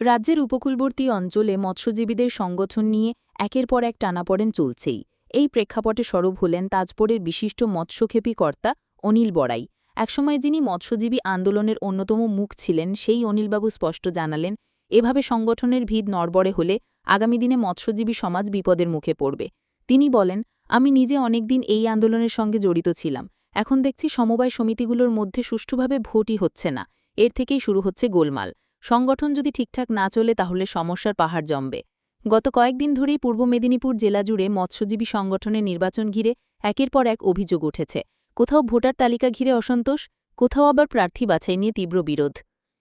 রাজ্যের উপকূলবর্তী অঞ্চলে মৎস্যজীবীদের সংগঠন নিয়ে একের পর এক টানাপড়েন চলছেই। এই প্রেক্ষাপটে সরব হলেন তাজপুরের বিশিষ্ট মৎস্যক্ষেপী কর্তা অনিল বড়াই। একসময় যিনি মৎস্যজীবী আন্দোলনের অন্যতম মুখ ছিলেন, সেই অনিলবাবু স্পষ্ট জানালেন, এভাবে সংগঠনের ভিত নড়বড়ে হলে আগামী দিনে মৎস্যজীবী সমাজ বিপদের মুখে পড়বে। তিনি বলেন, আমি নিজে অনেকদিন এই আন্দোলনের সঙ্গে জড়িত ছিলাম। এখন দেখছি সমবায় সমিতিগুলোর মধ্যে সুষ্ঠুভাবে ভোটই হচ্ছে না। এর থেকেই শুরু হচ্ছে গোলমাল। সংগঠন যদি ঠিকঠাক না চলে, তাহলে সমস্যার পাহাড় জমবে। গত কয়েকদিন ধরেই পূর্ব মেদিনীপুর জেলা জুড়ে মৎস্যজীবী সংগঠনের নির্বাচন ঘিরে একের পর এক অভিযোগ উঠেছে। কোথাও ভোটার তালিকা ঘিরে অসন্তোষ, কোথাও আবার প্রার্থী বাছাই নিয়ে তীব্র বিরোধ।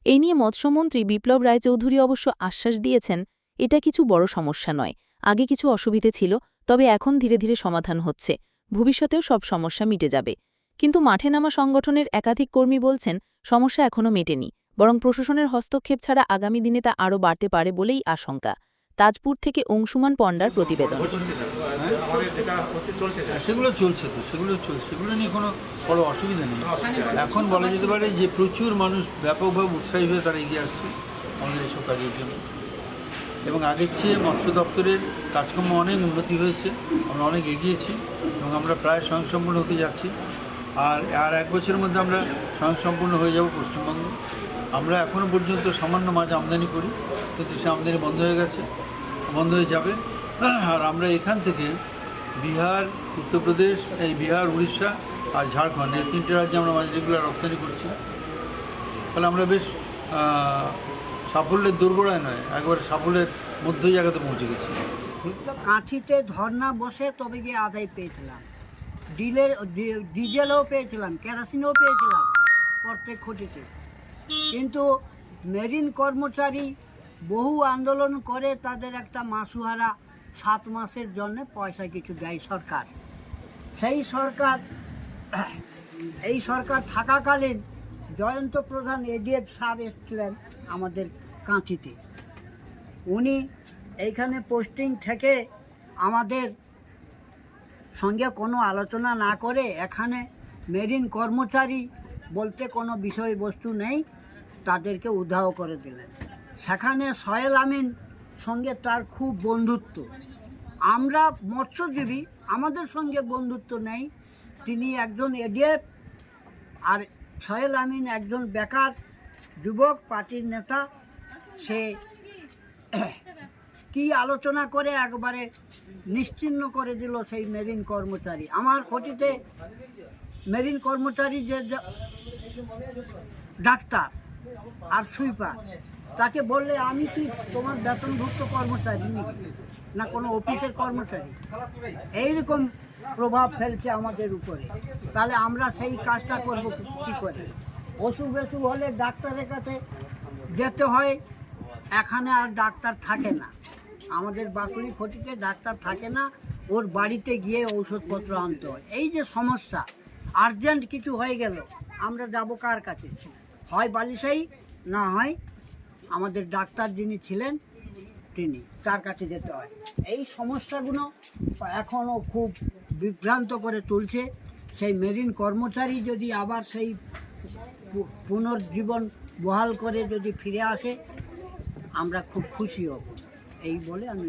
এই নিয়ে মৎস্যমন্ত্রী বিপ্লব রায়চৌধুরী অবশ্য আশ্বাস দিয়েছেন, এটা কিছু বড় সমস্যা নয়। আগে কিছু অসুবিধে ছিল, তবে এখন ধীরে ধীরে সমাধান হচ্ছে। ভবিষ্যতেও সব সমস্যা মিটে যাবে। কিন্তু মাঠে নামা সংগঠনের একাধিক কর্মী বলছেন, সমস্যা এখনও মেটেনি। বরং প্রশাসনের হস্তক্ষেপ ছাড়া আগামী দিনে তা আরও বাড়তে পারে বলেই আশঙ্কা। তাজপুর থেকে অংশুমান পণ্ডার প্রতিবেদন। সেগুলো চলছে তো, সেগুলো চলছে সেগুলো নিয়ে কোনো বড় অসুবিধা নেই। এখন বলা যেতে পারে যে প্রচুর মানুষ ব্যাপকভাবে উৎসাহী হয়ে তারা এগিয়ে আসছে আমাদের এইসব কাজের জন্য। এবং আগের চেয়ে মৎস্য দপ্তরের কাজকর্ম অনেক উন্নতি হয়েছে, আমরা অনেক এগিয়েছি এবং আমরা প্রায় স্বয়ংসম্পূর্ণ হতে যাচ্ছি। আর আর এক বছরের মধ্যে আমরা স্বয়ংসম্পূর্ণ হয়ে যাব পশ্চিমবঙ্গ। আমরা এখনও পর্যন্ত সামান্য মাছ আমদানি করি কিন্তু সে আমদানি বন্ধ হয়ে গেছে, বন্ধ হয়ে যাবে। আর আমরা এখান থেকে বিহার, উত্তরপ্রদেশ, এই বিহার, উড়িষ্যা আর ঝাড়খণ্ড, এই তিনটে রাজ্যে আমরা মাছ রেগুলার রপ্তানি করছি। ফলে আমরা বেশ সাফল্যের দোরগোড়ায় নয়, একবারে সাফল্যের মধ্য জায়গাতে পৌঁছে গেছি। কাঁথিতে ধর্না বসে তবে গিয়ে আদায় পেয়েছিলাম। ডিলের, ডিজেলও পেয়েছিলাম, কেরোসিনও পেয়েছিলাম প্রত্যেক খুঁটিতে। কিন্তু মেরিন কর্মচারী বহু আন্দোলন করে তাদের একটা মাসুহারা সাত মাসের জন্য পয়সা কিছু দেয় সরকার। সেই সরকার, এই সরকার থাকাকালীন জয়ন্ত প্রধান এডিএফ স্যার এসেছিলেন আমাদের কাঁচিতে উনি এইখানে পোস্টিং থেকে আমাদের সঙ্গে কোনো আলোচনা না করে এখানে মেরিন কর্মচারী বলতে কোনো বিষয়বস্তু নেই। তাদেরকে উধাও করে দিলেন। সেখানে সয়েল আমিন সঙ্গে তার খুব বন্ধুত্ব। আমরা মৎস্যজীবী, আমাদের সঙ্গে বন্ধুত্ব নেই। তিনি একজন এডিএফ আর সহেল আমিন একজন বেকার যুবক, পার্টির নেতা। সে কি আলোচনা করে একবারে নিশ্চিহ্ন করে দিল সেই মেরিন কর্মচারী। আমার ক্ষতিতে মেরিন কর্মচারী যে- ডাক্তার আর সুইপার তাকে বললে আমি কি তোমার বেতনভুক্ত কর্মচারী নাকি? না কোনো অফিসের কর্মচারী? এইরকম প্রভাব ফেলছে আমাদের উপরে। তাহলে আমরা সেই কাজটা করব কী করে? অসুখ বেসুখ হলে ডাক্তারের কাছে যেতে হয়, এখানে আর ডাক্তার থাকে না। আমাদের বাঁকুড়ি ক্ষতিতে ডাক্তার থাকে না, ওর বাড়িতে গিয়ে ঔষধপত্র আনতে হয়। এই যে সমস্যা আর্জেন্ট কিছু হয়ে গেল, আমরা যাব কার কাছে? হয় বালিশাই, না হয় আমাদের ডাক্তার যিনি ছিলেন তিনি, তার কাছে যেতে হয়। এই সমস্যাগুলো এখনও খুব বিভ্রান্ত করে তুলছে। সেই মেরিন কর্মচারী যদি আবার সেই পুনর্জীবন বহাল করে যদি ফিরে আসে, আমরা খুব খুশি হব। এই বলে আমি।